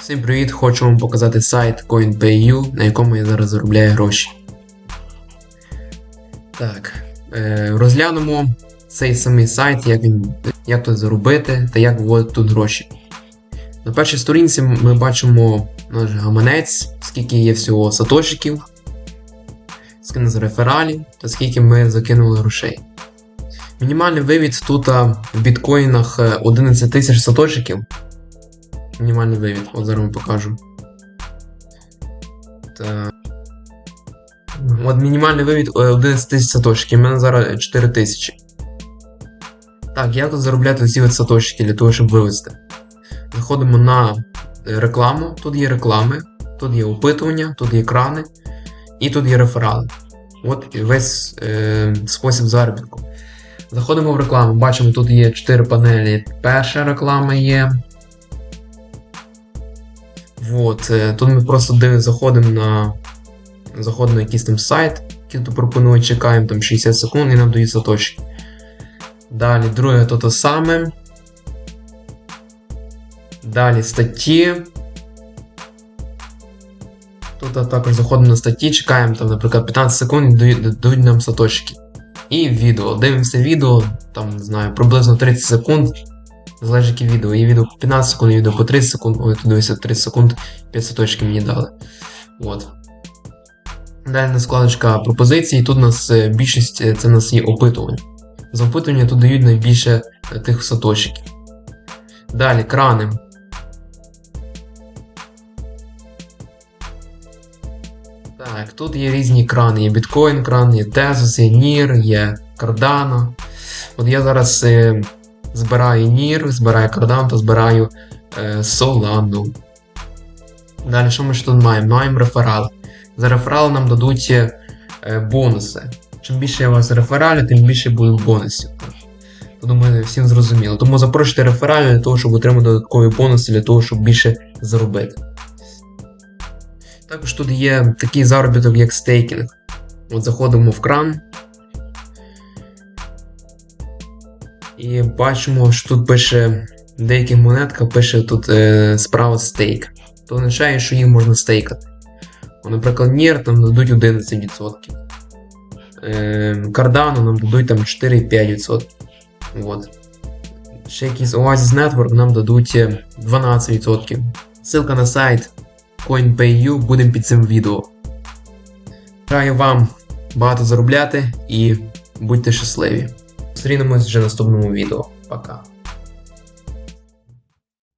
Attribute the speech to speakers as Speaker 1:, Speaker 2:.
Speaker 1: Всім привіт! Хочу вам показати сайт CoinPayU, на якому я зараз заробляю гроші. Так, е, розглянемо цей самий сайт, як, він, як тут заробити та як вводити тут гроші. На першій сторінці ми бачимо наш гаманець, скільки є всього сатошиків, скільки з рефералів та скільки ми закинули грошей. Мінімальний вивід тут в біткоїнах е, 11 тисяч сатошиків. Мінімальний вивід, от зараз вам покажу. Так. От мінімальний вивід е, 11 тисяч сатошиків, у мене зараз 4 тисячі. Так, як тут заробляти ці от сатошики для того, щоб вивести? Заходимо на е, рекламу, тут є реклами, тут є опитування, тут є екрани і тут є реферали. От весь е, спосіб заробітку. Заходимо в рекламу, бачимо, тут є 4 панелі. Перша реклама є. Вот, е, тут ми просто заходимо на заходимо на якийсь там сайт, який тут пропонують, чекаємо там 60 секунд і нам дають сатошки. Далі, друге то те саме. Далі статті. Тут також заходимо на статті, чекаємо там, наприклад, 15 секунд і дають, нам сатошки. І відео. Дивимося відео, там, не знаю, приблизно 30 секунд. Залежить яке відео. Є відео по 15 секунд, є відео по 30 секунд, ой, тут дивися 30 секунд, 5 саточки мені дали. От. Далі на складочка пропозицій. Тут у нас е, більшість е, це у нас є опитування. За опитування тут дають найбільше е, тих саточків. Далі крани. Так, тут є різні крани. Є біткоін кран, є Tezos, є NIR, є Cardano. От я зараз збираю NIR, збираю Cardano збираю е, Solana. Далі, що ми ще тут маємо? Маємо реферали. За реферали нам дадуть е, бонуси. Чим більше я вас рефералю, тим більше буде бонусів. Думаю, всім зрозуміло. Тому запрошуйте рефералі для того, щоб отримати додаткові бонуси, для того, щоб більше заробити. Також тут є такий заробіток, як стейкінг. От заходимо в кран. І бачимо, що тут пише в деяких монетках пише тут е, справа стейк. То означає, що їх можна стейкати. Наприклад, NIR там дадуть 11%. Е, Cardano нам дадуть там 4,5%. От. Ще якийсь Oasis Network нам дадуть е, 12%. Ссылка на сайт CoinPayU буде під цим відео. Бажаю вам багато заробляти і будьте щасливі. Зустрінемось вже в наступному відео. Пока.